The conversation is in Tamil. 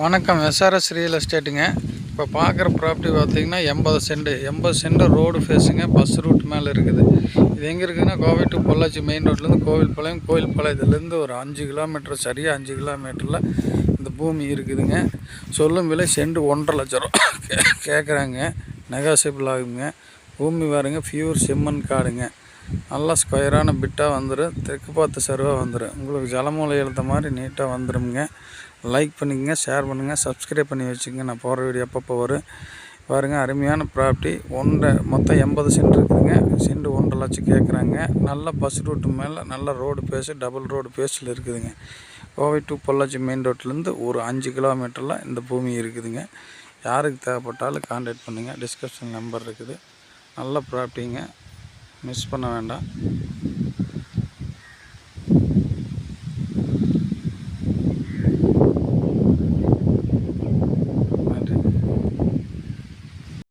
வணக்கம். எஸ்ஆர்எஸ் ரியல் எஸ்டேட்டுங்க இப்போ பார்க்குற ப்ராப்பர்ட்டி பார்த்தீங்கன்னா எண்பது சென்ட் எண்பது சென்ட் ரோடு ஃபேஸுங்க பஸ் ரூட் மேலே இருக்குது. இது எங்கே இருக்குதுன்னா கோவை டு பொள்ளாச்சி மெயின் ரோட்லேருந்து கோவில் பாளையம் கோவில் பாளையத்துலேருந்து ஒரு அஞ்சு கிலோமீட்டர் சரியாக அஞ்சு கிலோமீட்டரில் இந்த பூமி இருக்குதுங்க. சொல்லும் விலை சென்ட் ஒன்றரை லட்ச ரூபா. கே கேட்குறாங்க நெகாசிபிள் ஆகுங்க. பூமி பாருங்க. ஃபியூர் செம்மன் காடுங்க. நல்லா ஸ்கொயரான பிட்டாக வந்துடும் தெற்கு பார்த்து சர்வாக வந்துடும் உங்களுக்கு ஜலமூலை எழுத்த மாதிரி நீட்டாக வந்துடுங்க லைக் பண்ணிக்கங்க ஷேர் பண்ணுங்கள் சப்ஸ்கிரைப் பண்ணி வச்சுக்கோங்க. நான் போகிற வீடியோ அப்பப்போ வரும். பாருங்கள் அருமையான ப்ராப்பர்ட்டி ஒன்றரை மொத்தம் எண்பது சென்ட் இருக்குதுங்க. சென்ட் ஒன்றரை லட்சம் கேட்குறாங்க நல்ல பஸ் ரூட்டு மேலே நல்ல ரோடு பேஸு டபுள் ரோடு பேஸில் இருக்குதுங்க. கோவை டு பொள்ளாச்சி மெயின் ரோட்லேருந்து ஒரு அஞ்சு கிலோமீட்டரில் இந்த பூமி இருக்குதுங்க. யாருக்கு தேவைப்பட்டாலும் கான்டாக்ட் பண்ணுங்கள் டிஸ்கிரிப்ஷன் நம்பர் இருக்குது. நல்ல ப்ராப்பர்ட்டிங்க மிஸ் பண்ண வேண்டாம்